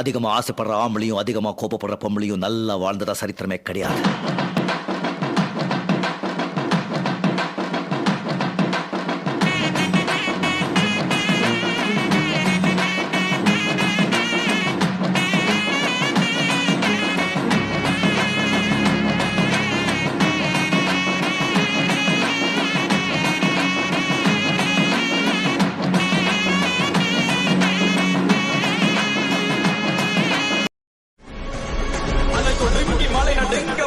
அதிகமாக ஆசைப்படுற ஆம்பளையும் அதிகமாக கோபப்படுற பொம்பளையும் நல்லா வாழ்ந்ததா சரித்திரமே கிடையாது. Lingo.